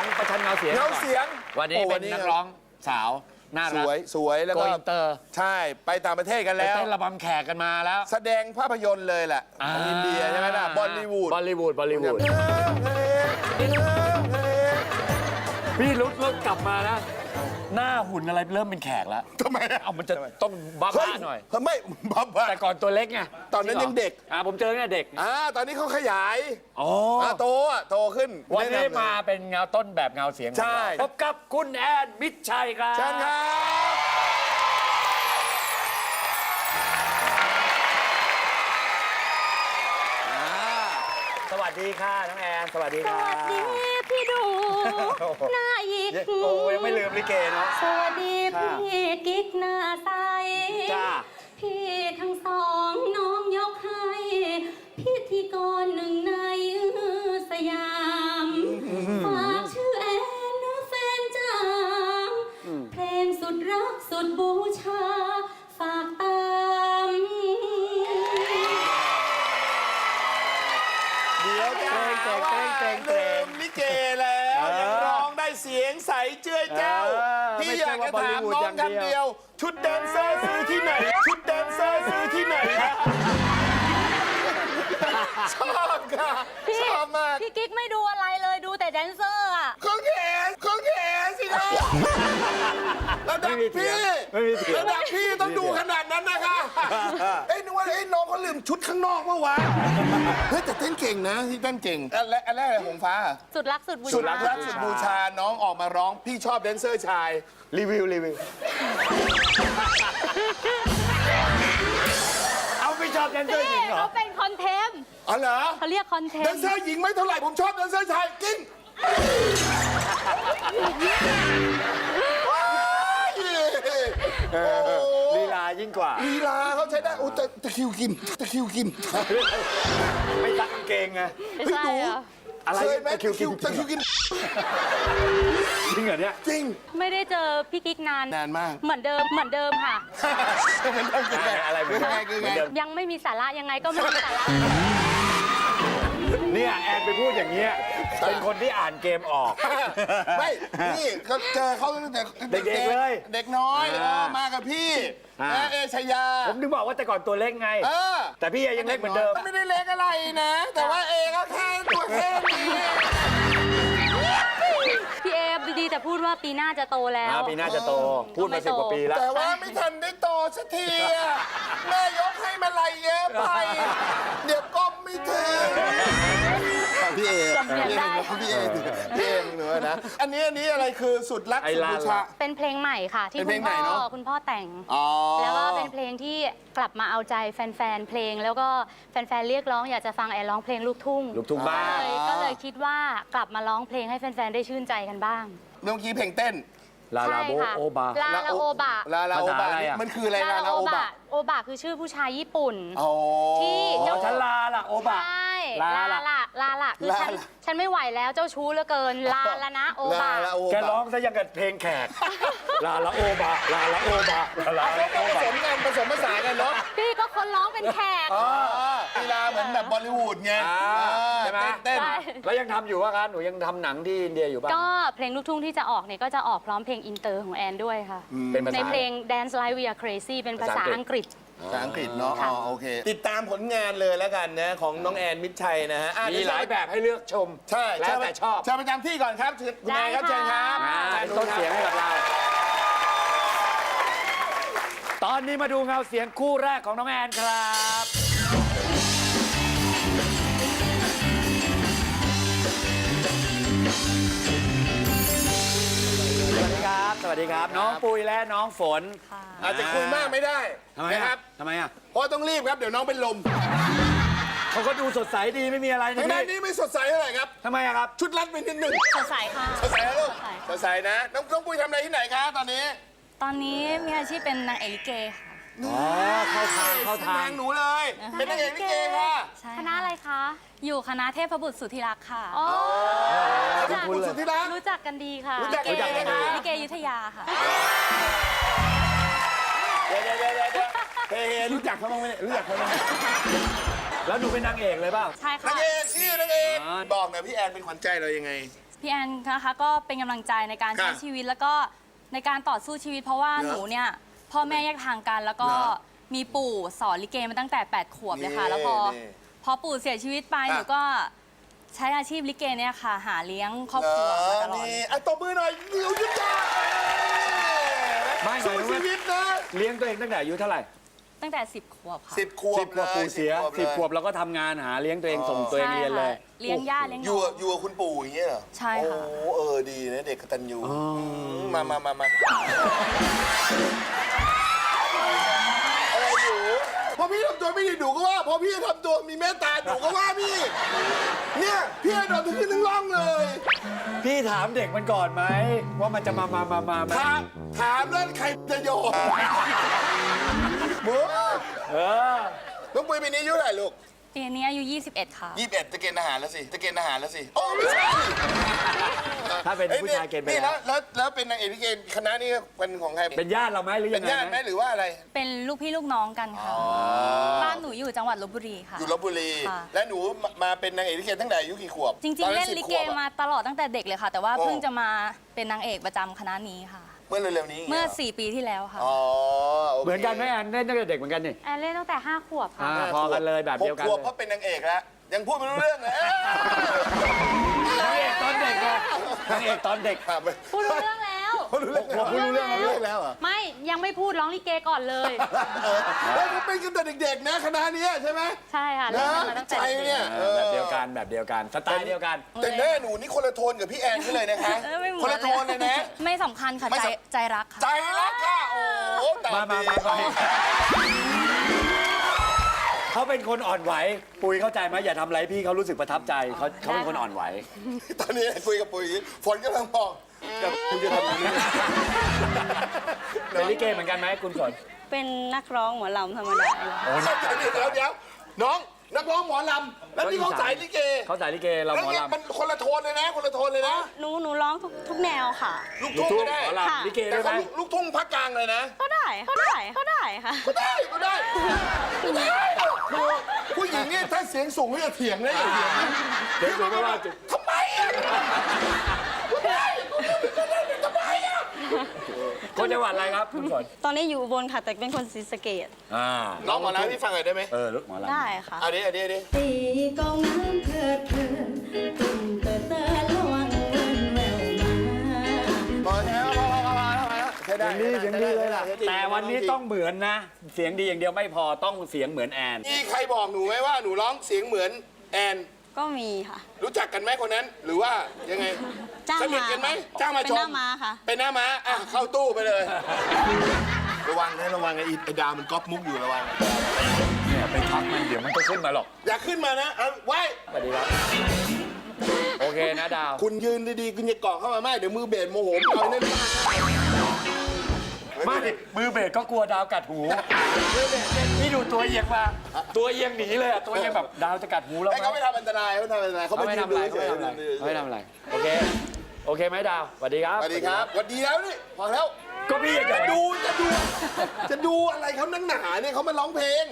ของประชันเงาเสียงเงาก่อนเสียงวันนี้โอ้เป็นนักร้องสาวน่าสรักวยสวยแล้วโกก็อินเตอร์ใช่ไปต่างประเทศกันไปแล้ว เต้นระบำแขกกันมาแล้วแสดงภาพยนตร์เลยแหละของอินเดียใช่ไหมล่ะบอลลีวูดบอลลีวูดบอลลีวูดพี่รุดเริ่มกลับมานะ หน้าหุ่นอะไรเริ่มเป็นแขกแล้วทำไมอะเอามันจะต้องบ้าเฮ้ยๆหน่อยเฮ้ยไม่บ้าบ้า แต่ก่อนตัวเล็กไงตอนนั้นยังเด็ก อ่าผมเจอเนี่ยเด็กอ่าตอนนี้เขาขยายอ๋ออ่าโตอะโตขึ้นวันนี้แะำเลยมาเป็นเงาต้นแบบเงาเสียงใช่พบกับคุณแอนมิตรชัยครับ เชิญครับ สวัสดีค่ะน้องแอน สวัสดีสค่ะวัสดีพี่ดู หน้าอีก โอ้ยังไม่ลืมลิเกเนาะ สวัสดีพี่กิ๊กหน้าใส จ้า พี่ทั้งสองน้องยกให้พิธีกรหนึ่ง พี่ไม่อใช่ยากว่าจะถาม Bollywood น้องอย่างเดียวคำเดียวชุดแดนเซอร์ซื้อที่ไหน ชุดแดนเซอร์ซื้อที่ไหนครับชอบค่ะพี่ชอบมากพี่กิ๊กไม่ดูอะไรเลยดูแต่แดนเซอร์อะเครื่องแขนเครื่องแขนสิครับระดับพี่ไม่มีเสียง ระดับพี่ต้องดูขนาด นั้นนะคะเอ้ยนึกว่าไอ้ยน้องเขาลืมชุดข้างนอกเมื่อวานเฮ้ยแต่เต้นเก่งนะที่เต้นเก่งอันแรกอันแรกอะไรหงฟ้า สุดรักสุดบูชาสุดรักรักสุดบูชาน้องออกมาร้องพี่ชอบแดนเซอร์ชาย รีวิวรีวิว เอาไม่ชอบแดนเซอร์หญิพี่งเหรอ เขาเป็นคอนเทมอ๋อเหรอเขาเรียกคอนเทแดมนเซอร์หญิงไม่เท่าไหร่ผมชอบแดนเซอร์ชายกินว้าย โอ้ลีลายิ่งกว่า ลีลาเขาใช้ได้โอ้แต่ตะคริวกินตะคริวกินไม่ตักกางเกงไงไม่ใช่เหรออะไรเคยไหมตะคริวกินตะคริวกินจริงเหรอเนี่ยจริง ไม่ได้เจอพี่กิ๊กนาน นานมาก เหมือนเดิมเหมือนเดิมค่ะ อะไรเหมือนเดิมคือไงคือไงเหมือนเดิมยังไม่มีสาระยังไงก็ไม่มีสาระเนี่ยแอนไปพูดอย่างเงี้ย เป็นคนที่อ่านเกมออก ไม่นี่ก็เจอเขาตั้งแต่เด็กๆเลยเด็กน้อยอ่าเออมากับพี่อ่าและเอชยา ผมถึงบอกว่าแต่ก่อนตัวเล็กไง เออแต่พี่ยังเล็กเหมือนเดิม ไม่ได้เล็กอะไรนะ แต่ว่าเอก็แค่ตัวแค่นี้พี่เอฟดีๆแต่พูดว่าปีหน้าจะโตแล้ว อ่าปีหน้าจะโต พูดมาไม่สิบโตกว่าปีแล้ว แต่ว่าไม่ทันได้โตสักทีอะแม่ยกให้มาลัยเยอะไป เดี๋ยวก้มไม่ถึง พี่เอจำเนียงได้ พี่เอพี่เอหนูนะ อันนี้อันนี้อะไรคือสุดรักไอ้สุดลาบูชาเป็นเพลงใหม่ค่ะ ที่เป็นเพลงคุณพ่ใหม่เนออะ คุณพ่อแต่ง อ๋อ แล้วก็เป็นเพลงที่กลับมาเอาใจแฟนๆเพลง แล้วก็แฟนๆเรียกร้องอยากจะฟังแอนร้องเพลงลูกทุ่งลูกทุ่งบ้าก็เลยก็เลยคิดว่ากลับมาร้องเพลงให้แฟนๆได้ชื่นใจกันบ้างเมื่อกี้เพลงเต้น ลาลาโบใช่ค่ะโอบา ลาลาโอบะ ลาลาโอภาษาบะอะไรอะ มันคืออะไรลาลาโอบะ โอบะคือชื่อผู้ชายญี่ปุ่นอ๋อที่อ๋อเจ้า ฉันลาละโอบะ ใช่ลาลาละละลาละคือฉันลาละ ฉันไม่ไหวแล้วเจ้าชู้เหลือเกินลาละนะโอบะลาลาโอบะแกร้องซะยังกับเพลงแขก ลาละโอบะ ลาละโอบะ ลาละเขาโอผบะสมกันผสมผสานกันเนาะพี่ก็คนร้องเป็นแขกอ๋อกีฬาเหมือนแบบบอลลิวูดไงอ่าเออใช่ไหม เต้นใช่ แล้วยังทำอยู่ว่าครับหนูยังทำหนังที่อินเดียอยู่ป่ะ ก็เพลงลูกทุ่งที่จะออกเนี่ยก็จะออกพร้อมเพลงอินเตอร์ของแอนด้วยค่ะเป็นภาในษา เพลง Dance Like We Are Crazy เป็นภาษาภาษาอัอังงกกฤฤษษ ภาษาอังกฤษเนาะค่ะอ๋อ โอเค ติดตามผลงานเลยแล้วกันนะ ของน้องแอนมิตรชัยนะฮะอะมีหลายแบบให้เลือกชม ใช่แล้วแต่ชอบเชิญประจำที่ก่อนครับเชิญคุณแอนครับได้เชิญคค่ะรับอ่าเป็นต้นเสียงให้กับเรา ตอนนี้มาดูเงาเสียงคู่แรกของน้องแอนครับ วัสดีครับ น้องปุยและน้องฝนอาจจะคุยมากไม่ได้ทำไมนะคครัรับบทำไมอะเพราะต้องรีบครับเดี๋ยวน้องเป็นลมเขาก็ดูสดใสดีไม่มีอะไรทางด้านนี่นี้ไม่สดใสเท่าไหร่ครับ ทำไมอะครับ ชุดรัดไปนิดหนึ่งสดใสค่ะสดใสนะลูกสดใสสดใสนะน้องน้องปุยทำอะไรที่ไหนคะตอนนี้ตอนนี้มีอาชีพเป็นนางเอกลิเกค่ะ อ๋อเข้าทางเข้าทาง หนูเลย เป็นนักเอกลิเกค่ะใช่คณะ อะไรคะอยู่คณะเทพบุตรสุธิรักษ์ค่ะอ๋อรู้จักคุณสุดที่รักรู้จักกันดีค่ะรู้จักกันรู้จักกันดีลิเกยุทธยาค่ะ เดี๋ยวเดี๋ยวเดี๋ยวเดี๋ยวเฮ้ยรู้จักเขาบ้างไหมเนี่ยรู้จักเขาบ้างไหมแล้วหนูเป็นนางเอกเลยเปล่า ใช่นาค่ะงเอกชื่อนางเอกอ๋อบอกหน่อยพี่แอนเป็นขวัญใจเรายังไง พี่แอนนะคะก็เป็นกำลังใจในการค่ะใช้ชีวิตแล้วก็ในการต่อสู้ชีวิต เพราะว่าเหรอหนูเนี่ยพ่อแม่แยกทางกันแล้วก็เหรอมีปู่สอนลิเกมาตั้งแต่ 8 ขวบเลยค่ะนี่แล้วพอนี่ พอปู่เสียชีวิตไปค่ะหนูก็ใช้อาชีพลิเกเนี่ยค่ะ หาเลี้ยงครอบเหครัวมาตลอด นี่อะตบมือหน่อยเหนียวยุดยาไม่หมายสู้ถึงชีว่า วิตนะเลี้ยงตัวเองตั้งแต่อายุเท่าไหร่ตั้งแต่ 10ขวบค่ะสิบขวบสิบขวบปู่เสียลสิบขวบเลยเราก็ทำงานหาเลี้ยงตัวเองส่งตัวเองใช่เรียนเลยค่ะเลี้ยงย่าเลี้ยงอน้ยู่อง กับอยู่กับคุณปู่อย่างเงี้ยเหรอใช่ค่ะ โอ้เออดีนะเด็กกตัญญูมมามามามาอะไรอยู่ พอพี่ทำตัวไม่ดีหนูก็ว่า พอพี่ทำตัวมีเมตตาหนูก็ว่าพี่ เนี่ย พี่ให้โดนถึงขึ้นถึงร่องเลย พี่ถามเด็กมันก่อนไหม ว่ามันจะมามามามามาถาม ถามแล้วใครจะโยนหมูเออ น้องปุ้ยปีนี้อายุเท่าไหร่ลูก ปีนี้อายุ 21 ค่ะ ยี่สิบเอ็ดจะเกณฑ์ทหารแล้วสิจะเกณฑ์ทหารแล้วสิโอ้ไม่ใช่ถ้าเป็นอ้ผู้ชายเกณฑ์ไปนี่แล้แล้ววแล้วแล้วเป็นนางเอกที่เกณฑ์คณะนี้เป็นของใครเป็นญาติเราไหมหรือเป็ยันงไงญาติไหมหรือว่าอะไรเป็นลูกพี่ลูกน้องกันค่ะ บ้านหนูอยู่จังหวัดลบบุรีค่ะ อยู่ลบบุรี ค่ะ และหนูมามาเป็นนางเอกที่เกณฑ์ตั้งแต่อายุกี่ขวบจริง ตอๆ เล่นสิบลิขเกวบอะ มาตลอดตั้งแต่เด็กเลยค่ะ แต่ว่าโอ้ เพิ่งจะมาเป็นนางเอกประจำคณะนี้ค่ะ เมื่อเร็วๆนี้เมื่อหร4ปีที่แล้วค่ะ อ๋อโคเหมือนกันไหมแอนเล่นตั้งแต่เด็กเหมือนกันนี่ แอนเล่นตั้งแต่ 5 ขวบค่ะ อ่าพอกันเลยแบบเดียวกัน หขวบเลยเพราะเป็นนางเอกแล้วยังพูดไม่รู้เรื่องเลยนางเอกตอนเด็กไงนางเอกตอนเด็กครับพูดรู้เรื่องแล้ว พูดรู้เรื่องแล้วพูดรู้เรื่องแล้วรู้เรื่องแล้วเหรอไม่ยังไม่พูดร้องลิเกก่อนเลย เฮ้ยเขาเป็นกันแต่เด็กๆนะคณะเนี้ยใช่ไหมใช่ค่ะเล่นนะมาตั้งแต่ใจเด็กเนี่ยเออแบบเดียวกันแบบเดียวกันสไตล์เดียวกัน แต่แม่หนูนี่คนละโทนกับพี่แอนนี่เลยนะคะเออไม่เหมืคอนนละโทนเลยนะ ไม่สำคัญค่ะ ไม่ใจสำ ใจรักค่ะ ใจรักค่ะโอ้โหแต่มามามามา เขาเป็นคนอ่อนไหว ปุยเข้าใจไหมอย่าทำอะไรพี่เขารู้สึกประทับใจเขาเขาเป็นคนอ่อนไหว ตอนนี้คุยกับปุ๋ยฝนกำลังบอก แต่คุณจะทำอย่างนี้เป็นลิเกเหมือนกันไหมคุณฝนเป็นนักร้องหมอลำธรรมดาเดี๋ยวเดี๋ยวเดี๋ยวน้องนักร้องหมอลำแล้วนี่เขาสายลิเกเขาสายลิเกเราแล้วหมอเนี่ยลำมันคนละโทนเลยนะ คนละโทนเลยนะหนูหนูร้องทุกทุกแนวค่ะ ลูกลูกทุ่งทุ่งก็ได้หมอลำลิเกแต่ด้วยไหมเขาลูกทุ่งภาคกลางเลยนะก็ได้ก็ได้ก็ได้ค่ะ ก็ได้ก็ได้ก็ได้ดูผู้หญิงเนี่ยถ้าเสียงสูงก็จะเถียงนะอย่าเถียงนะเดี๋ยวดูไม่ว่าจะทำไมอะก็ได้ก็ได้ทำไมอะ คนจั งหวัดอะไรครับคุณฝนตอนนี้อยู่อุบนค่ะ แต่เป็นคนศรีสะเกดอ่าน้องหมอลำพี่ฟังหน่อยได้ไหมเออลูกหมอลำได้ค่ะเอาดิเอาดิเอาดิตีกองน้ำเถิดเถิดตุ่มเตอเตอลวงเวินแววมาพอแล้วพอพอพอพอใช้ได้เสียงดีเสียงดีเลยล่ะใช้ได้แต่วันนี้ต้องเหมือนนะ เสียงดีอย่างเดียวไม่พอต้องเสียงเหมือนแอนมีใครบอกหนูไหมว่าหนูร้องเสียงเหมือนแอน ก็มีค่ะ รู้จักกันไหมคนนั้น หรือว่ายังไงจ้างสนิทมากันไหมค่ะจ้างมาเป็นชมหน้าม้าค่ะ เป็นหน้าม้าอะเข้าตู้ไปเลย ระวังนะระวังไอ้ไอ้ดาวมันก๊อปมุกอยู่ระวัง เนี่ยไปทักมันเดี๋ยวมันก็ขึ้นมาหรอก อย่าขึ้นมานะเอาไว้ สวัสดีครับ โอเคนะดาว คุณยืนดีๆ คุณอย่าเกาะเข้ามาไม่เดี๋ยวมือเบสโมโหเอาเนี่ย ไม่มือเบสก็กลัวดาวกัดหูมือเบสเนี่ยพี่ดูตัวเอียงมา ตัวเอียงหนีเลยอะตัวเอียงแบบดาวจะกัดหูเราไอ้ไหมเขาไม่ทำอันตรายเขาไม่ทำอันตรายเขาเขาไม่ไม่ยืนทำดูอะไรเฉเขาไม่ยทำอะไรเขาไม่ทำอะไรโอเคโอเคไหมดาวสวัสดีครับสวัสดีครับสวัสดีแล้วนี่พอแล้วก็พี่อยากจะจะดูดูจะดู จะดูอะไรเขานักหนาเนี่ยเขามาร้องเพลง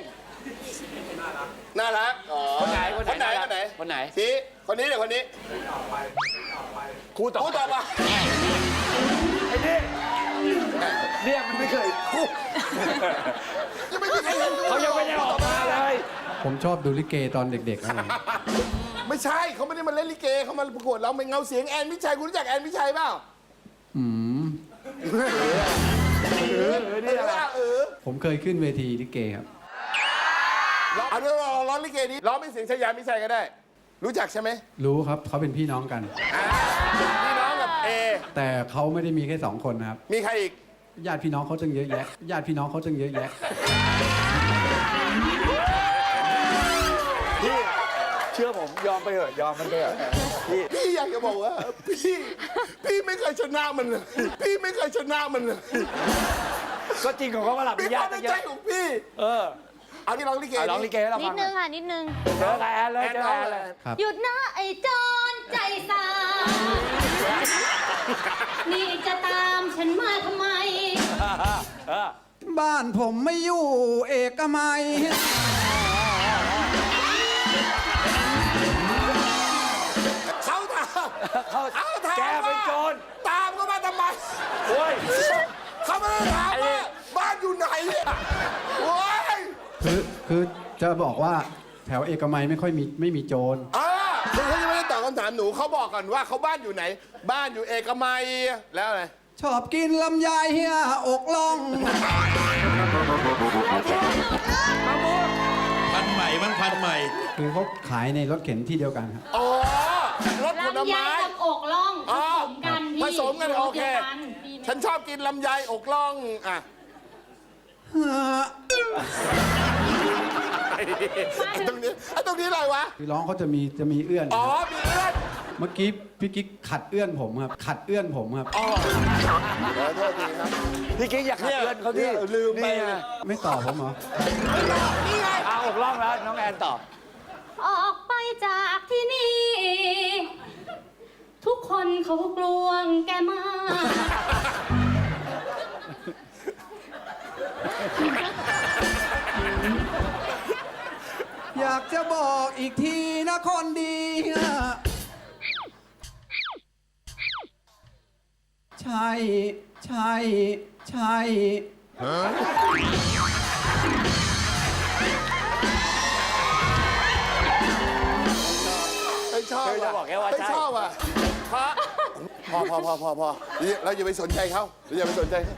น่ารักอ๋อคนไหนคนไหนคนไหนคนไหนคนไหนชี้คนนี้เดี๋ยวคนนี้ครูต่อพูดต่อมาไอ้นี่ เนี่ยมันไม่เคยคู่ยังไม่มีใครเห็นเขายังไม่ได้ออกมาเลย ผมชอบดูลิเกตอนเด็กๆครับผมไม่ใช่เขาไม่ได้มาเล่นลิเกเขามาประกวดร้องเป็นเงาเสียงแอนมิชัยคุณรู้จักแอนมิชัยเปล่าอืมเออนี่อะไรเออผมเคยขึ้นเวทีลิเกครับเอาเดี๋ยวเราร้องลิเกนี้ร้องเป็นเสียงชายามิชัยก็ได้ รู้จักใช่ไหมรู้ครับเขาเป็นพี่น้องกันอ่าพี่น้องกับเอ แต่เขาไม่ได้มีแค่สองคนนะครับ มีใครอีก ญาติพี่น้องเขาจึงเยอะแยะญาติพี่น้องเขาจึงเยอะแยะพี่เชื่อผมยอมไปเถอะยอมมันไปเถอะพี่พี่อยากจะบอกว่า พี่พี่ไม่เคยชนะมันเลยพี่ไม่เคยชนะมันเลยก็จริงของเขาว่าหลับพี่ญาควาติมในตั้งเยใจอะของพี่ เออเอาที่ร้องลิเกเอาร้องลิเกให้เรานิฟัดงนึงค่ะ นิดนึง เจอกับแอนเลยเจอกับแอนเลยครับหยุดนะไอ้โจรใจสา นี่จะตามฉันมาทำไมเออบ้านผมไม่อยู่เอกมัย เขาถามเขาถแกเป็นโจรตามเขามาทำไมโอ้ย เขาไม่ได้ถามไอ้นี่ว่าบ้านอยู่ไหนเนี่ยโอ้ยคือ คือจะบอกว่าแถวเอกมัยไม่ค่อยมีไม่มีโจรอ่าคือเขายังไม่ได้ตอบ คำถามหนูเขาบอกก่อนว่าเขาบ้านอยู่ไหน บ้านอยู่เอกมัยแล้วอะไรชอบกินลำไยเฮียอกล่อง พันใหม่มั้งพันใหม่ คือเขาขายในรถเข็นที่เดียวกันครับ อ๋อรถผลลำไยไม้ กับอกล่องผอ๋อสมกันพี่ผสมกันโอเค ดียวกันดีไหม ฉันชอบกินลำไยอกล่องอะไอ้ ตรงนี้ไอ้ตรงนี้อะไรวะคือร้องเขาจะมีจะมีเอื้อน อ๋อครับมีเลือดเมื่อกี้พี่กิ๊กขัดเอื้อนผมครับ ขัดเอื้อนผมครับอ๋อขอโทษทีครับพี่กิ๊กอยากขัดเพื่อนเขาดิเนี่ยลืมไปนี่ไงไม่ตอบผมเหรอนี่ไงเอาอกล่องแล้วน้องแอนตอบ ออกไปจากที่นี่ ทุกคนเขากลวงแกมาก อยากจะบอกอีกทีนะคนดี ใช่ ใช่ ใช่ ไม่ชอบคือจะบอกแค่ว่าไม่ใช่ชอบอะพระพอพอพอพอพอเราอย่าไปสนใจเขาเราอย่าไปสนใจเขา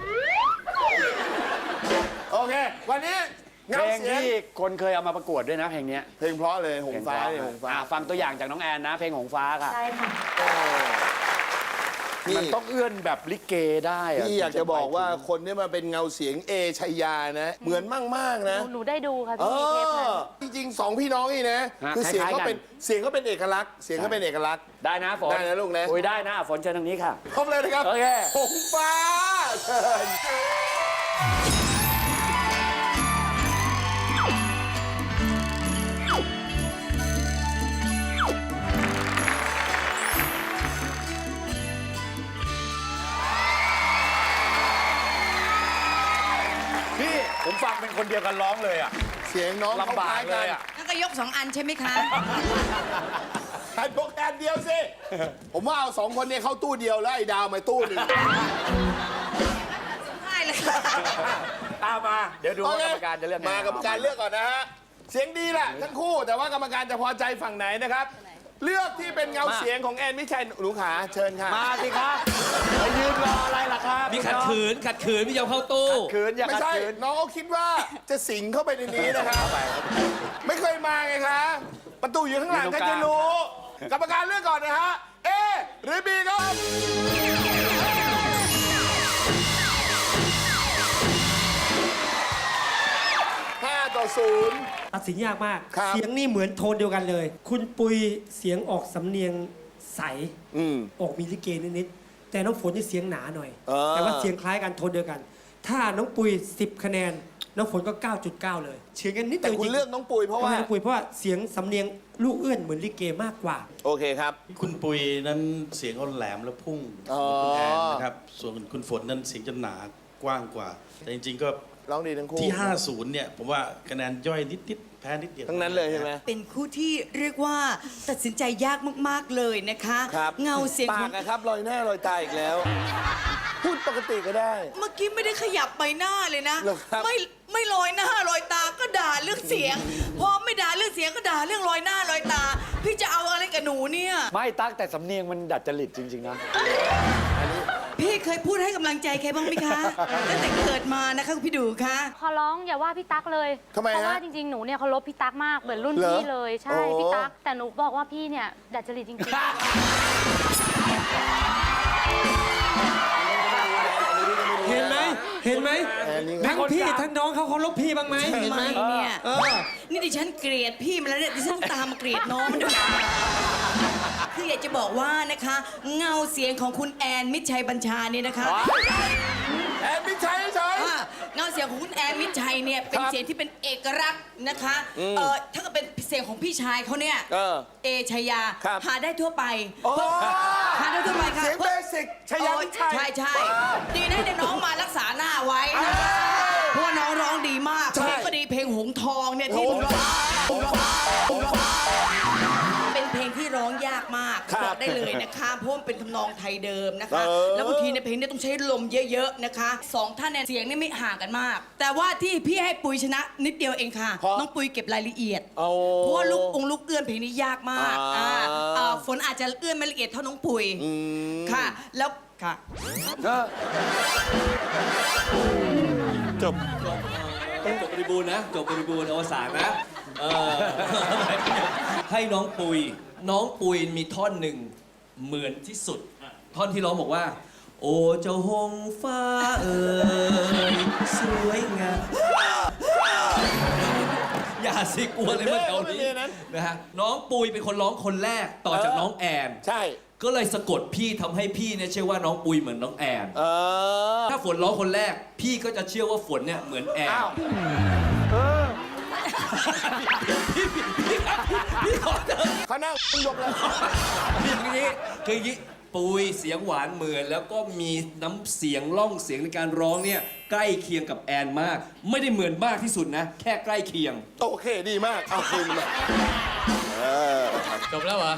โอเค วันนี้ เพเงาลงเสียงที่คนเคยเอามาประกวดด้วยนะเพลงเนี้ยเพลงเพราะเลยหงฟ้าเนี่ยหงฟ้าอะฟังตัวอย่างจากน้องแอนนะ เพลงหงฟ้าค่ะใช่ค่ะ นี่มันต้องเอื้อนแบบลิเกได้อะพี่อยากจะบอกว่าถึงคนที่มาเป็นเงาเสียงเอชัยยานะ เหมือนมากมากๆนะหนูหนูได้ดูค่ะเอพี่เทปนั้นอจริงๆสองพี่น้องนี่นะ คือเสียงเขาเป็นเสียงเขาเป็นเอกลักษณ์ เสียงเขาเป็นเอกลักษณ์ ได้นะฝนได้นะลูกนะ คุยได้นะฝนเชิญทางนี้ค่ะ ครบเลยนะครับโอเค หงฟ้าเชิญ เป็นคนเดียวกันร้องเลยอะเสียงน้องเขาลำบาคล้ากยเลกันยอะแล้วก็ยกสองอันใช่ไหมคะ ใครพกแอนเดียวสิ ผมว่าเอาสองคนนี้เข้าตู้เดียวแล้วไอ้ดาวมาตู้หนึ่งได้เลยค่ะตามมา เดี๋ยวดูว่ากรรมการจะเลือกไง มากรรมการเลือกก่อนนะฮะ เสียงดีแหละทั้งคู่แต่ว่ากรรมการจะพอใจฝั่งไหนนะครับ เลือกที่เป็นเงาเสียงของแอนมิชัยหนูขาเชิญค่ะมาสิครับไปยืนรออะไรล่ะครับมีขัดขืนขัดขืนพี่ยอมเข้าตู้ขืนอย่าไม่ขัดใช่ขืนน้องเขาคิดว่าจะสิงเข้าไปในนี้นะครับไม่เคยมาไงคะประตูอยู่ข้างหลังอยู่ตใครรงกลางจะรู้กรรมการเลือกก่อนนะฮะเอหรือบีครับ ต่อศูนย์ ตัดสินยากมาก ครับ เสียงนี่เหมือนโทนเดียวกันเลย คุณปุยเสียงออกสำเนียงใส อืม ออกมีลิเกนิดๆแต่น้องฝนจะเสียงหนาหน่อย เออ แต่ว่าเสียงคล้ายกันโทนเดียวกัน ถ้าน้องปุย 10 คะแนน น้องฝนก็ 9.9 เลยเฉียงกันนิดแต่เดียวคุณจริงเลือกน้องปุยเพราะว่า น้องปุยเพราะว่าเสียงสำเนียงลูกเอื้อนเหมือนลิเกมากกว่า โอเคครับ คุณปุยนั้นเสียงเขาแหลมและพุ่งอ๋อคุณแอนนะครับ ส่วนคุณฝนนั้นเสียงจะหนากว้างกว่า แต่จริงๆก็ ร้องดีทั้งคู่ที่ 50 เนี่ย ผมว่าคะแนนย่อยนิดๆแพ้นิดเดียวทั้งนั้นเลยใช่ไหม เป็นคู่ที่เรียกว่าตัดสินใจยากมากๆเลยนะคะ ครับเงาเสียงขปาอกงอะครับลอยหน้าลอยตาอีกแล้ว พูดปกติก็ได้ เมื่อกี้ไม่ได้ขยับใบหน้าเลยนะ เหรอครับ ไม่ไม่ลอยหน้าลอยตาก็ด่าเรื่องเสียง พอไม่ด่าเรื่องเสียงก็ด่าเรื่องลอยหน้าลอยตา พี่จะเอาอะไรกับหนูเนี่ย ไม่ตั๊กแต่สำเนียงมันดัดจริตจริง ๆ นะ พี่เคยพูดให้กำลังใจใครบ้างไหมคะตั้งแต่เกิดมานะคะคุณพี่ดูคะ ขอร้องอย่าว่าพี่ตั๊กเลยทำไมฮะเพราะว่าจริงๆ หนูเนี่ยเคารพพี่ตั๊กมากเหมือนรุ่นเหรอพี่เลยใช่โอ้ พี่ตั๊กแต่หนูบอกว่าพี่เนี่ยดัดจริตจริงเห็นไหมเห็นไหมแอนนี่ทั้งพี่ทั้งน้องเขาเคารพพี่บ้างไหมเห็นไหมไม่เนี่ย เออ นี่ดิฉันเกลียดพี่มาแล้วเนี่ยดิฉันตามมาเกลียดน้องมันด้วย คืออยากจะบอกว่านะคะ เงาเสียงของคุณแอนมิตรชัยบัญชาเนี่ยนะคะแอนมิชัยเฉย อ่าเงาเสียงของคุณแอนมิตรชัยเนี่ยเป็นครับเสียงที่เป็นเอกลักษณ์นะคะเออถ้าเกิดเป็นเสียงของพี่ชายเขาเนี่ยเออเอชายาครับ หาได้ทั่วไป โอ้หาได้ทั่วไปค่ะเสียงเบสิกชยามิชัย ใช่ใช่ดีนะที่น้องมารักษาหน้าไว้นะเพราะว่าน้องร้องดีมากใช่เพลงก็ดีเพลงห เป็นเพลงที่ร้องยากมากครับบอกได้เลยนะคะเพราะเพราะมันเป็นทำนองไทยเดิมนะคะ เออ แล้วบางทีในเพลงเนี่ยต้องใช้ลมเยอะๆนะคะสองท่านเนี่ยเสียงนี่ไม่ห่างกันมาก แต่ว่าที่พี่ให้ปุยชนะนิดเดียวเองค่ะเพราะ น้องปุยเก็บรายละเอียดโอ้เพราะว่าลูกองค์ลูกเอื้อนเพลงนี้ยากมากอ่า อ่าเอ่อฝนอาจจะเอื้อนไม่ละเอียดเท่าน้องปุยอืมค่ะ แล้วค่ะจบ จบบริบูรณ์นะจบบริบูรณ์อวสานนะเออให้น้องปุย น้องปุยมีท่อนหนึ่ง เหมือนที่สุด ท่อนที่ร้องบอกว่า โอ้เจ้าหงฟ้าเอ๋ยสวยงามอย่าสิกลัวเลยเมื่อเกาหลีเออไม่มีนั้นนะฮะน้องปุยเป็นคนร้องคนแรกต่อจากน้องแอน ใช่ ก็เลยสะกดพี่ทำให้พี่เนี่ยเชื่อว่าน้องปุยเหมือนน้องแอน เออ ถ้าฝนร้องคนแรก พี่ก็จะเชื่อว่าฝนเนี่ยเหมือนแอนอ้าว พี่พี่พี่พี่ขอเถอะเขานั่งยกแล้วคืออย่างนี้คืออย่างนี้ปุยเสียงหวานเหมือน แล้วก็มีน้ำเสียงล่องเสียงในการร้องเนี่ยใกล้เคียงกับแอนมาก ไม่ได้เหมือนมากที่สุดนะ แค่ใกล้เคียง โอเคดีมากเอาคืนมาเออจบแล้วเหรอ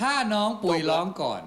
ถ้าน้องปุ๋ยร้องก่อน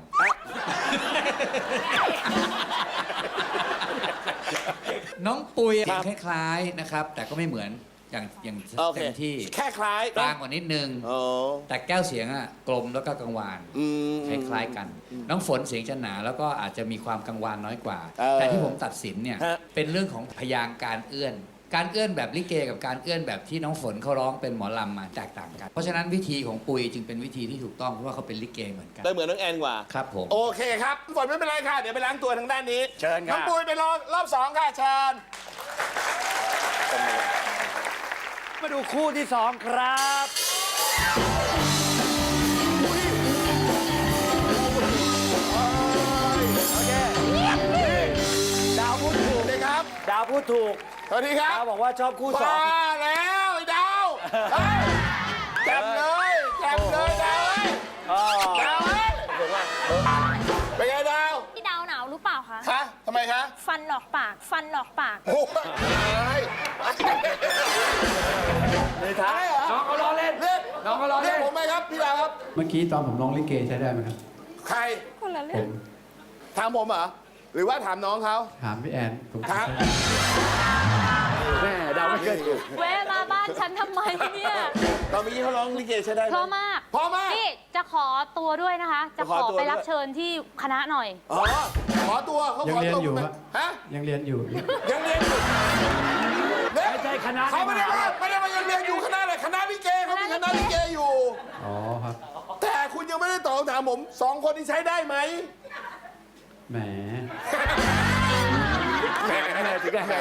น้องปุยครัเสียบงคล้ายๆนะครับ แต่ก็ไม่เหมือน อย่างอย่างโอเคเต็มที่แค่คล้ายกลางกว่านิดนึงอ๋อแต่แก้วเสียงอะกลมแล้วก็กังวาน อืม คล้ายๆกัน น้องฝนเสียงจะหนาแล้วก็อาจจะมีความกังวานน้อยกว่า เออแต่ที่ผมตัดสินเนี่ยฮะ เป็นเรื่องของพยางค์การเอื้อน การเอื้อนแบบลิเกกับการเอื้อนแบบที่น้องฝนเขาร้องเป็นหมอลำมาแตกต่างกัน เพราะฉะนั้นวิธีของปุยจึงเป็นวิธีที่ถูกต้องเพราะว่าเขาเป็นลิเกเหมือนกันได้เหมือนน้องแอนกว่า ครับผม โอเคครับฝนไม่เป็นไรค่ะ เดี๋ยวไปล้างตัวทางด้านนี้เชิญค่ะน้องปุยไปรอรอบสองค่ะเชิญ มาดูคู่ที่สองครับโอเคนี่ดาวพูดถูกสวัสดีครับ ดาวพูดถูกสวัสดีครัดาวบบอกว่าชอบคู่สองมาแล้วไอ้ดาวเฮ้ยแจมเลยแจมเลยดาวเอ้ยอ๋อดาวเอ้ยเป็นไงดา ทำไมคะฟันหนอกปาก ฟันหนอกปาก โอ้ยนี่ท้ายน้องเขาล้อเล่นเรียกน้องเขาล้อเรียเล่กนผมไหมครับพี่ดาวครับ เมื่อกี้ตอนผมร้องลิเกใช้ได้ไหมครับ ใครคนละเรื่ผองมถามผมเหรอหรือว่าถามน้องเขาถามพี่แอนผมครับ แม่ดาวไม่เคยถูกแวะมาบ้านฉันทำไมเนี่ยตอนเมื่อกี้เขาร้องลิเกใช่ได้ไหมเพราะมากเพราะมาก นี่จะขอตัวด้วยนะคะ จะจะขขออตัวไปด้วยรับเชิญที่คณะหน่อย อ๋อ ขอตัวเขายังขอเรียนตัวอยู่คุณฮะฮะ ยังเรียนอยู่ ยังเรียนอยู่เนี่ยไม่ใช่คณะเขาไม่ได้ว่าไม่ได้ว่ายังเรียนอยู่คณะอะไรคณะลิเกเขามีคณะลิเกอยู่ อ๋อครับ แต่คุณยังไม่ได้ตอบคำถามผมสองคนที่ใช้ได้ไหม แหม แหมแหม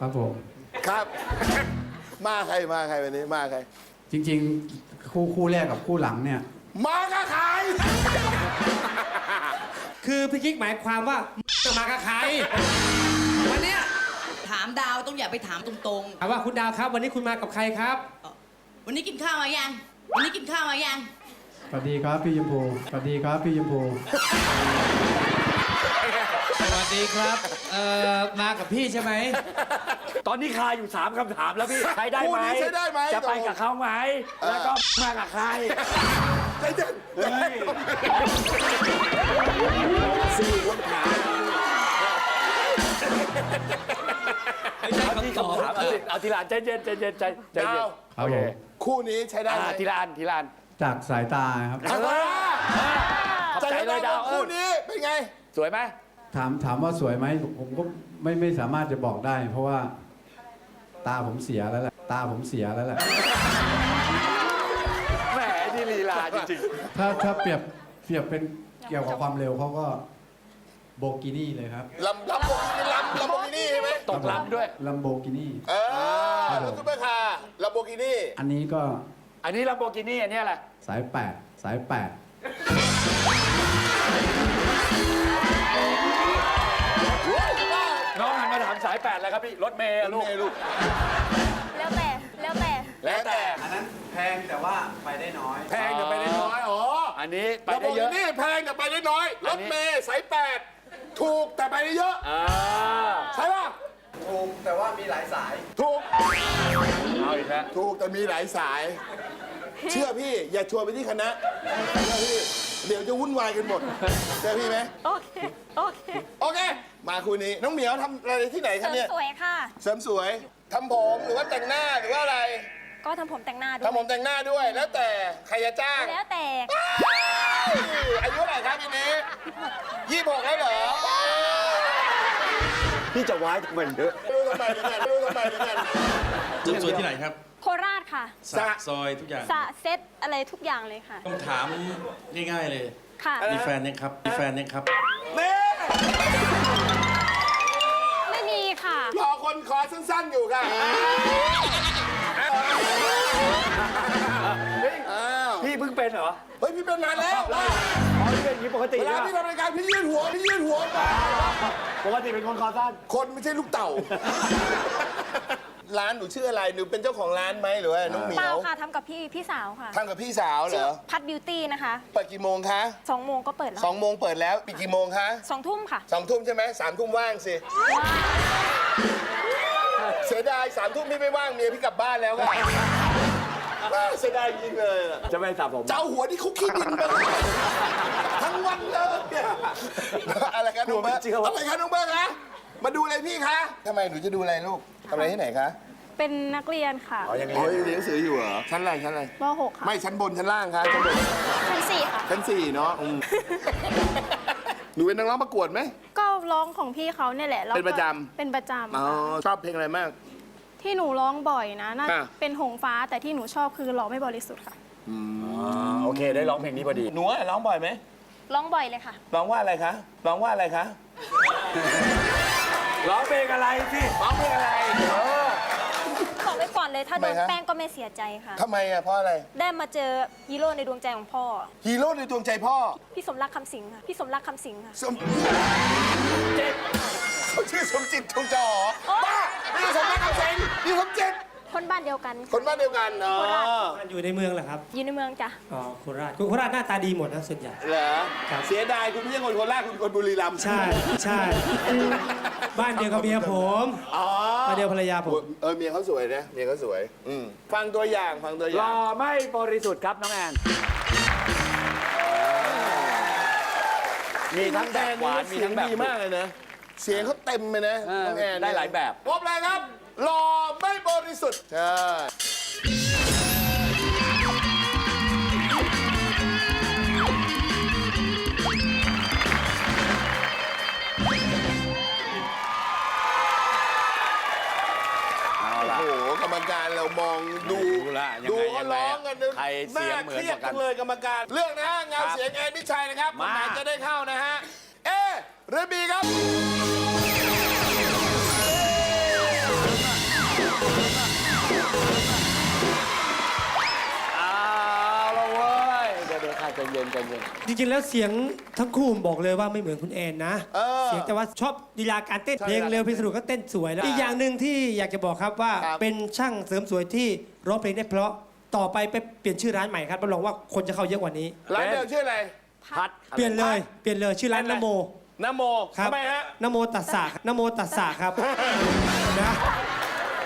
ครับผม ครับ มาใครมาใครวันนี้มาใคร จริงๆ คู่คู่แรกกับคู่หลังเนี่ย มากับใครคือพี่กิ๊กหมายความว่าจะมากับใครวันเนี้ยถามดาวต้องอย่าไปถามตรงถามว่าคุณดาวครับ วันนี้คุณมากับใครครับๆวันนี้กินข้าวมายัง วันนี้กินข้าวมายัง สวัสดีครับพี่ยมพูสวัสดีครับพี่ยมพู สวัสดีครับ เอ่อ มากับพี่ใช่ไหม ตอนนี้คาอยู่ 3 คำถามแล้วพี่ใช้ได้คู่ไหมนี้ใช้ได้ไหมจะไปกับเขาไหม แล้วก็มากับใครใจเย็นใจเย็นสี่คำถามไม่ใช่เอาที่คำตอบคำถามเอาทีเอาทีละอันใจเย็นใจเย็นใจใจเย็นดาว ครับโอผเคมคู่นี้ใช้ได้อ่าไหมทีละอันทีละอันจากสายตาครับถามว่าขอบใจใจเลเลยยดาดาววเอคู่อนี้เป็นไง สวยไหม ถามถามว่าสวยไหมผมก็ไม่ไม่สามารถจะบอกได้ เพราะว่าตาผมเสียแล้วแหละตาผมเสียแล้วแหละแหมนี่ลีลาจริงถ้าถ้าเปรียบเปรียบเป็นเกี่ยวกับความเร็วเขาก็โบกินี่เลยครับลำลำโบกินี่ลำลำโบกินี่ใช่ไหมๆตกลำด้วย ลัมโบกินี่ เออรถซุปเปอร์คาร์ลำโบกินี่ อันนี้ก็อันนี้ลัมโบกินี่อันนี้อะไรสายแปดสายแปด สายแปดแล้วครับพี่ รถเมย์อะลูก ลูก แล้วแต่ แล้วแต่ แล้วแต่ อันนั้นแพงแต่ว่าไปได้น้อย แพงแต่ไปได้น้อย อ๋ออันนี้ไปลำโบได้เยกิอะ นี่แพงแต่ไปได้น้อยรอัถนนี้เมย์สายแปดถูกแต่ไปได้เยอะอ่าใช่ป่ะ ถูกแต่ว่ามีหลายสาย ถูก เอาอีกแล้ว ถูกแต่มีหลายสาย เชื่อพี่อย่าชวนไปที่คณะเชื่อพี่เดี๋ยวจะวุ่นวายกันหมดเชื่อพี่ไหมโอเค โอเค โอเค มาคู่นี้น้องเหมียวทำอะไรที่ไหนเสคะริมเนี่ยสวยค่ะ เสริมสวยทำผมหรือว่าแต่งหน้าหรือว่าอะไรก็ทำผมแต่งหน้าด้วย ทำผมแต่งหน้าด้วย แล้วแต่ใครจะจ้าง แล้วแต่อายุเท่าไหร่ครับปีนี้ยี่หกแล้วเหรอพี่จะว้ายทำไมเยอะไม่รู้ทำไมเหมือนกันไม่รู้ทำไมเหมือนกัน เสริมสวยที่ไหนครับโคราชค่ะสระซอยทุกอย่าง สระเซ็ตอะไรทุกอย่างเลยค่ะคำถามง่ายๆเลย ค่ะ มีแฟนยังครับ มีแฟนยังครับ นี่ไม่มีค่ะ รอคนคอสั้นๆอยู่ค่ะอ้าวพี่เพิ่งเป็นเหรอเฮ้ยพี่เป็นนานแล้วอ๋อพี่เป็นอย่างนี้ปกติเวลานะพี่ทำรายการพี่ยื่นหัวพี่ยื่นหัวมาปกติเป็นคนคอสั้นคนไม่ใช่ลูกเต่า ร้านหนูชื่ออะไรหนูเป็นเจ้าของร้านไหมหรือว่าน้องเหมีเปยล่าวค่ะทำกับพี่พี่สาวค่ะทำกับพี่สาวเหรชื่ออพัดบิวตี้นะคะเปิดกี่โมงคะสองโมงก็เปิดแล้วสองโมงเปิดแล้วปิดกี่โมงคะสองทุ่มค่ะ สองทุ่มใช่ไหมสามทุ่มว่างสิเสียดายสามทุ่มพี่ไม่ว่างเมียพี่กลับบ้านแล้วค่ะเสียดายจริงเลยอะจะไม่สระผมเจ้าหัวนี่คุกขี้ดินไปเลยทั้งวันเลยเนี่ยอะไรกันน้องเบิร์ดอะไรกันน้องเบิร์ดคะมาดูอะไรพี่คะทำไมหนูจะดูอะไรลูก ทำอะไรที่ไหนคะเป็นนักเรียนค่ะอ๋อยังเรียนเรียนหนังสืออยู่เหรอ ชั้นอะไรชั้นอะไร ม .6 ค่ะไม่ชั้นบนชั้นล่างคะชั้นบนชั้นสี่ค่ะ ชั้นสี่เนาะอืมหนูเป็นนักร้องประกวดไหม ก็ร้องของพี่เขาเนี่ยแหละแล้วก็เป็นประจำ เป็นประจำอ๋อ ค่ะชอบเพลงอะไรมาก ที่หนูร้องบ่อยนะน่าค่ะ เป็นหงฟ้าแต่ที่หนูชอบคือร้องไม่บริสุทธิ์ค่ะโอเค ได้ร้องเพลงนี้พอดี หนูอะร้องบ่อยไหมร้องบ่อยเลยค่ะ ร้องว่าอะไรคะ ร้องว่าอะไรคะ ร้องเพลงอะไรพี่ร้องเพลงอะไร เออ บอกไว้ก่อนเลยถ้าโดนทำไมคะแป้งก็ไม่เสียใจค่ะ ทำไมอะเพราะอะไร ได้มาเจอฮีโร่ในดวงใจของพ่อ ฮีโร่ในดวงใจพ่อพี่สมรักคำสิงค่ะ พี่สมรักคำสิงค่ะ สมจิตเขาชื่อสมจิตจงจอหอบ้านี่สมรักคำเสงนี่สมจิต คนบ้านเดียวกันคนบ้านเดียวกันอ๋อโคราชอยู่ในเมืองเหรอครับ อยู่ในเมืองจ้ะ อ๋อ โคราชคุณโคราชหน้าตาดีหมดนะส่วนใหญ่เหรอครับเสียดายคุณไม่ใช่คนโคราชคุณคนบุรีรัมย์ ใช่ใช่ บ้านเดียวกับเมียผมอ๋อบ้านเดียวภรรยาผม เออเมียเขาสวยนะ เมียเขาสวย อืมฟังตัวอย่างฟังตัวอรย่างอไม่บริสุทธิ์ครับน้องแอนมีทั้งแบบหวานมีทั้งแบบเสียดีมากเลยนะ เสียงเขาเต็มเลยนะเออน้องแอนได้หลายแบบพบเลยครับ หล่อไม่บริสุทธิ์ใช่เอาละโอ้โหกรรมการเรามองดู ดูละยังไงดูเขาร้องกันนึกใครเสียงเหมือนเครียดกว่ากันจังเลยกรรมการเรื่องนะฮะเงาครับเสียงแอนมิชัยนะครับคนมา ไหนจะได้เข้านะฮะ เอหรือบีครับ ยวค่ะใจเย็นใจเย็น จริงๆ แล้วเสียงทั้งคู่ผมบอกเลยว่าไม่เหมือนคุณแอนนะเออเสียงแต่ว่าชอบลีลาการเต้นใช่เพลงเร็วเพลงสนุกก็เต้นสวยแล้ว อีกอย่างหนึ่งที่อยากจะบอกครับว่าครับ เป็นช่างเสริมสวยที่ร้องเพลงได้เพราะต่อไปไปเปลี่ยนชื่อร้านใหม่ครับรับรองว่าคนจะเข้าเยอะกว่านี้ ร้านเดิมชื่ออะไรพัดเปลี่ยนเลยเปลี่ยนเลยชื่อร้านนโมนโมครับทำไมฮะนโมตัสสะครับนโมตัสสะครับนะ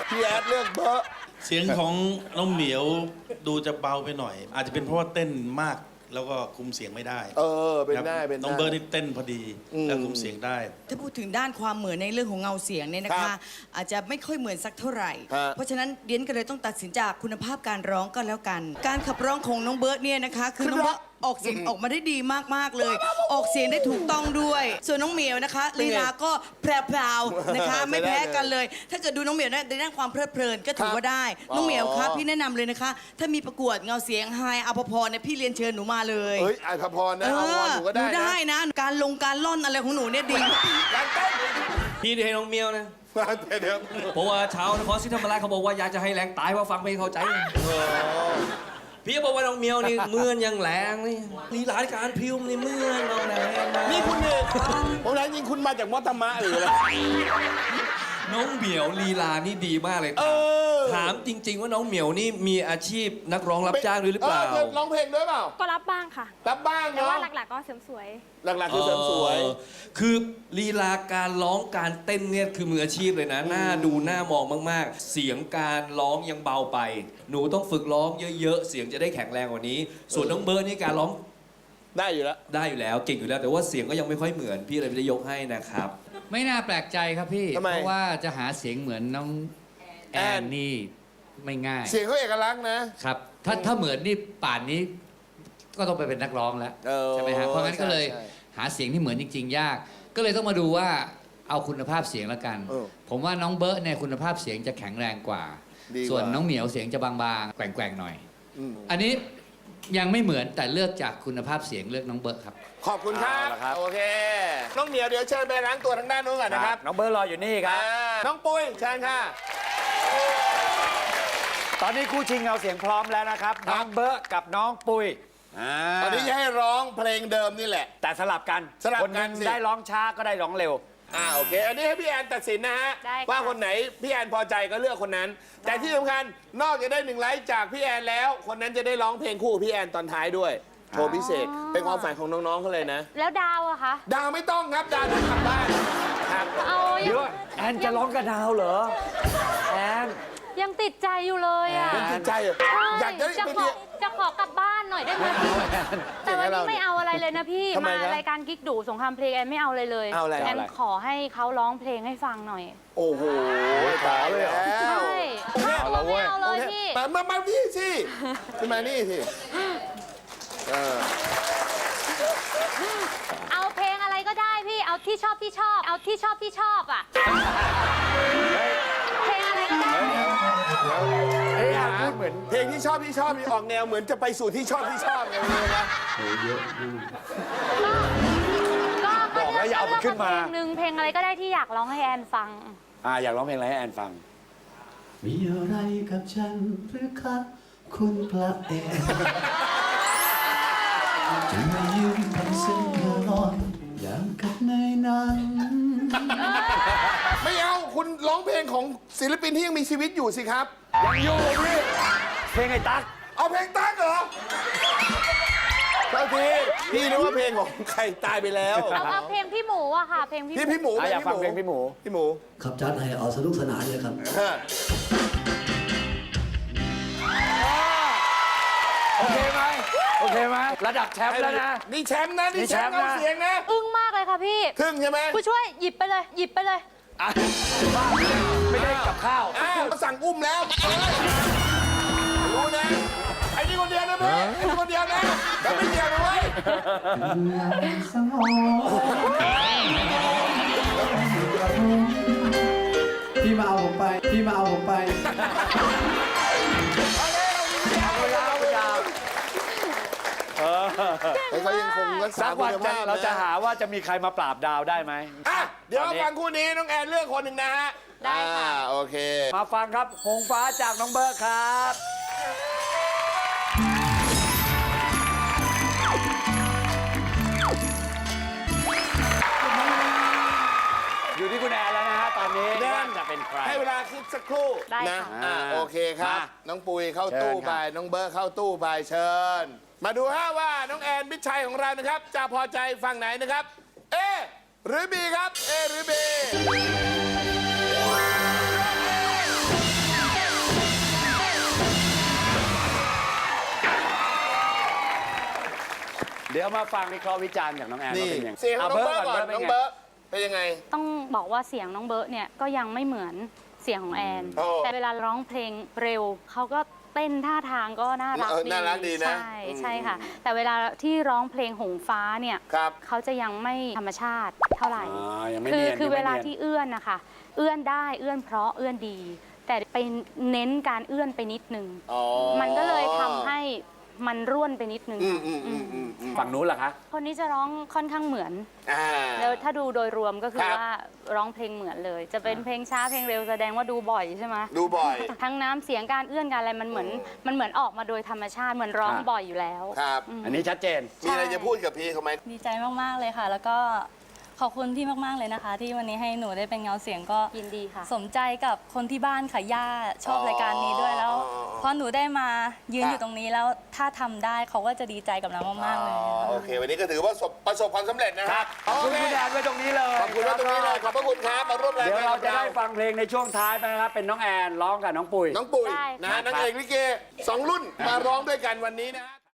พี่แอดเลือกเบอร์ เสียงของน้องเหมียวดูจะเบาไปหน่อย อาจจะเป็นเพราะว่าเต้นมาก แล้วก็คุมเสียงไม่ได้เออเป็นครับได้เป็นได้ น้องเบิร์ดนี่เต้นพอดีอืม แล้วคุมเสียงได้ ถ้าพูดถึงด้านความเหมือนในเรื่องของเงาเสียงเนี่ยนะครัคะ บอาจจะไม่ค่อยเหมือนสักเท่าไหร่ ฮะเพราะฉะนั้นเดียนก็เลยต้องตัดสินจากคุณภาพการร้องก็แล้วกัน การขับร้องของน้องเบิร์ตเนี่ยนะคะ คือน้องเบิร์ต ออกเสียงออกมาได้ดีมากๆเลย ออกเสียงได้ถูกต้องด้วย ส่วนน้องเหมียวนะคะลีลาก็แพรวๆนะคะ ไม่แพ้กันเลย ถ้าเกิดดูน้องเหมียวในด้านความเพลิดเพลินก็ถือว่าได้ น้องเหมียวครับพี่แนะนำเลยนะคะ ถ้ามีประกวดเงาเสียงไฮอภพรเนี่ยพี่เรียนเชิญหนูมาเลยเฮ้ยไอภพรนะเอเอาวออหนูก็หนูได้ได้นะนะ การลงการล่อนอะไรของหนูเนี่ยดีการเต้นพี่ให้น้องเมียวนะเดี๋ยวเพราะว่าชาวนครศรีธรรมราชเขาบอกว่าอยากจะให้แรงตายว่าฟังไม่เข้าใจ พี่บอกว่าน้องเมียวนี่เมื่อนยังแรงนี่ลีลาการพิวนี่เมื่อนน้องแรงนะนี่คุณเนี่ยผมนั้นยิงคุณมาจากมอตมะหรืออะไรน้องเมียวลีลานี่ดีมากเลยเออ ถามจริง ๆ ว่าน้องเหมียวนี่มีอาชีพนักร้องรับจ้างด้วยหรือเปล่าคยร้องเพลงด้วยเปล่าก็รับบ้างค่ะ รับบ้างแต่เนาะว่าหลักๆก็เสริมสวย หลักๆคือเสริมสวย เออคือลีลาการร้องการเต้นเนี่ยคือมืออาชีพเลยนะน่าดูน่ามองมาก ๆ เสียงการร้องยังเบาไป หนูต้องฝึกร้องเยอะๆ เสียงจะได้แข็งแรงกว่านี้ ส่วนน้องเบิร์ดนี่การร้องได้อยู่แล้ว ได้อยู่แล้วเก่งอยู่แล้ว แต่ว่าเสียงก็ยังไม่ค่อยเหมือนพี่เลยไม่ได้ยกให้นะครับ ไม่น่าแปลกใจครับพี่ ทำไม เพราะว่าจะหาเสียงเหมือนน้อง แอแอนนนี่ไม่ง่ายเสียงเขาเอกลักษณ์นะ ครับ ถ้าถ้าเหมือนนี่ป่านนี้ ก็ต้องไปเป็นนักร้องแล้วเออใช่ไหมฮะเพราะงั้นก็เลยใช่หาเสียงที่เหมือนจริง ๆ ยาก ก็เลยต้องมาดูว่าเอาคุณภาพเสียงแล้วกัน เออผมว่าน้องเบิร์ตเนี่ยคุณภาพเสียงจะแข็งแรงกว่า ดีกว่า ส่วนน้องเหมียวเสียงจะบางๆแกว่งๆหน่อย อืมอันนี้ยังไม่เหมือนแต่เลือกจากคุณภาพเสียงเลือกน้องเบิร์ตครับ ขอบคุณครับ เอาละครับ โอเค น้องเหมียวเดี๋ยวเชิญไปล้างตัวทางด้านนู้นก่อนนะครับ น้องเบิร์ดรออยู่นี่ครับ อ่าน้องปุ้ยเชิญค่ะ ตอนนี้คู่ชิงเอาเสียงพร้อมแล้วนะครับน้องเบิร์ดกับน้องปุยาตอนนี้จะให้ร้องเพลงเดิมนี่แหละ แต่สลับกันสลับคนหกันึนงสิ ได้ร้องช้าก็ได้ร้องเร็ว อ่าโอเค อันนี้ให้พี่แอนตัดสินนะฮะ ได้ค่ะ ว่าคนไหนพี่แอนพอใจก็เลือกคนนั้น แต่ที่สำคัญนอกจากได้หนึ่งไลค์จากพี่แอนแล้ว คนนั้นจะได้ร้องเพลงคู่กับพี่แอนตอนท้ายด้วยโชว์พิเศษ เป็นความฝันของน้องๆเขาเลยนะ แล้วดาวอะคะ ดาวไม่ต้องครับดาวจะกลับบ้านครับเอาเดี๋ยวแอนจะร้องกระดาวเหรอแอน ยังติดใจอยู่เลยอะเป็นจิตใจเหรอใช่อยากจะได้จะไปขอเรียน จะขอกลับบ้านหน่อยได้ไหมพี่แต่วันนี้ไม่เอาอะไรเลยนะพี่ทำไมมาครับรายการกิ๊กดูสงครามเพลงแอนไม่เอาเลยเลยเอาอะไร แอนขอให้เขาร้องเพลงให้ฟังหน่อยโอ้โหตายแล้วใช่เอาละเว้ยไม่เอาเลยพี่มามามาพี่สิขึ้นมานี่สิเออเอาเพลงอะไรก็ได้พี่ เอาที่ชอบที่ชอบ เอาที่ชอบที่ชอบอะ เอ้ยอะพูดเหมือนเพลงที่ชอบที่ชอบมีออกแนวเหมือนจะไปสู่ที่ชอบที่ชอบไงไม่รู้นะ ก็บอกแล้วอย่าเอามันขึ้นมา เพลงหนึ่งเพลงอะไรก็ได้ที่อยากร้องให้แอนฟัง อ่าอยากร้องเพลงอะไรให้แอนฟัง มีอะไรกับฉันหรือคะคุณพระเอกจะมายืนทำเส้นเธอลอยอย่างกับในหนังไม่เอา คุณร้องเพลงของศิลปินที่ยังมีชีวิตอยู่สิครับ ยังอยู่พี่เพลงไอ้ตั๊กเอาเพลงตั้งเหรอเท่าทีพี่นึกว่าเพลงของใครตายไปแล้วเอาเอาเพลงพี่หมูอะค่ะ เพลงพี่พี่พี่หมูอะอยากฟังเพลงพี่หมูพี่หมู ขับจัดให้เอาสนุกสนานเลยครับเออโอเคไหมโอเคไหมระดับแชมป์แล้วนะ นี่แชมป์นะ นี่นี่แชแชมมป์ป์เอานะเสียงนะ อึ้งมากเลยค่ะพี่ ทึ่งใช่ไหมผู้ช่วยหยิบไปเลย หยิบไปเลยอะ ไม่ได้กับข้าวอ้าวเขาสั่งอุ้มแล้วเอ้ยรู้นะไอ้นี่คนเดียวนะเพ่ไอ้นี่คนเดียวนะแล้วไม่เกี่ยวนะเว้ยพี่มาเอาผมไปพี่มาเอาผมไป เขายังคงรักษาสักคุวันณจะภาพเราจะนหาว่าจะมีใครมาปราบดาวได้ไหมอะเดี๋ยวตอนนี้ฟังคู่นี้น้องแอนเลือกคนหนึ่งนะฮะได้ค่ะ อ่าโอเค มาฟังครับหงฟ้าจากน้องเบิร์ดครับ ใครให้เวลาคิดสักครู่ได้นะค่ะ อ่าโอเคครับมาน้องปุยเข้าเชิญตู้ครับไป น้องเบิร์ดเข้าตู้ไปเชิญ มาดูฮะว่าน้องแอนมิตรชัยของเรานะครับ จะพอใจฝั่งไหนนะครับ เอ หรือบีครับ เอหรือบีเดี๋ยวมาฟังวิเคราะห์วิจารณ์จากน้องแอนว่านี่เป็นยังไงเสียงของน้องเบิร์ดก่อนป็น้องไเบิร์ด เป็นยังไง ต้องบอกว่าเสียงน้องเบิร์ตเนี่ยก็ยังไม่เหมือนเสียงของแอน โอ้ แต่เวลาร้องเพลงเร็วเขาก็เต้นท่าทางก็น่ารักเออดีน่ารักดีนะใช่อืมใช่ค่ะ แต่เวลาที่ร้องเพลงหงฟ้าเนี่ยครับ เขาจะยังไม่ธรรมชาติเท่าไหร่ อ่ายังไม่คืเนียนคือยังไม่เวลานียน ที่เอื้อนนะคะเอื้อนได้เอื้อนเพราะเอื้อนดี แต่ไปเน้นการเอื้อนไปนิดนึง อ๋อ มันก็เลยทำให้ มันร่วนไปนิดนึงอืมอืมอืมอืมอืมฝั่งนู้นเหรอคะ คนนี้จะร้องค่อนข้างเหมือน อ่า แล้วถ้าดูโดยรวมก็คือครับ ว่าร้องเพลงเหมือนเลย จะเป็นเพลงช้าเพลงเร็วแสดงว่าดูบ่อยใช่ไหมดูบ่อย ทั้งน้ำเสียงการเอื้อนการอะไรมันเหมือน มันเหมือนออกมาโดยธรรมชาติเหมือนร้องอ่า บ่อยอยู่แล้ว ครับอืมอันนี้ชัดเจน มีอะไรจะพูดกับพี่เขาไหม ดีใจมาก ๆ เลยค่ะ แล้วก็ข อบคุณพี่มากๆเลยนะคะ ที่วันนี้ให้หนูได้เป็นเงาเสียงก็ยินดีค่ะ สมใจกับคนที่บ้านค่ะย่าชอบรายการนี้ด้วยแล้ว พอหนูได้มายืนอยู่ตรงนี้แล้วถ้าทำได้เขาก็จะดีใจกับเรามากๆเลยอ๋อโอเค วันนี้ก็ถือว่าประสบประสบความสำเร็จนะคครัรับบขอบคุณโเคุณแดนไว้ตรงนี้เลยขอบคุณไว้ตรงนี้เลยขอบพระคุณครับมาร่วมรายเดี๋ยวการเรากับจะเราได้ฟังเพลงในช่วงท้ายไปนะครับ เป็นน้องแอนร้องกับน้องปุ๋ย น้องปุ๋ยได้ นะค่ะฮะนางเอกลิเกสองรุ่นมาร้องด้วยกันวันนี้นะฮะ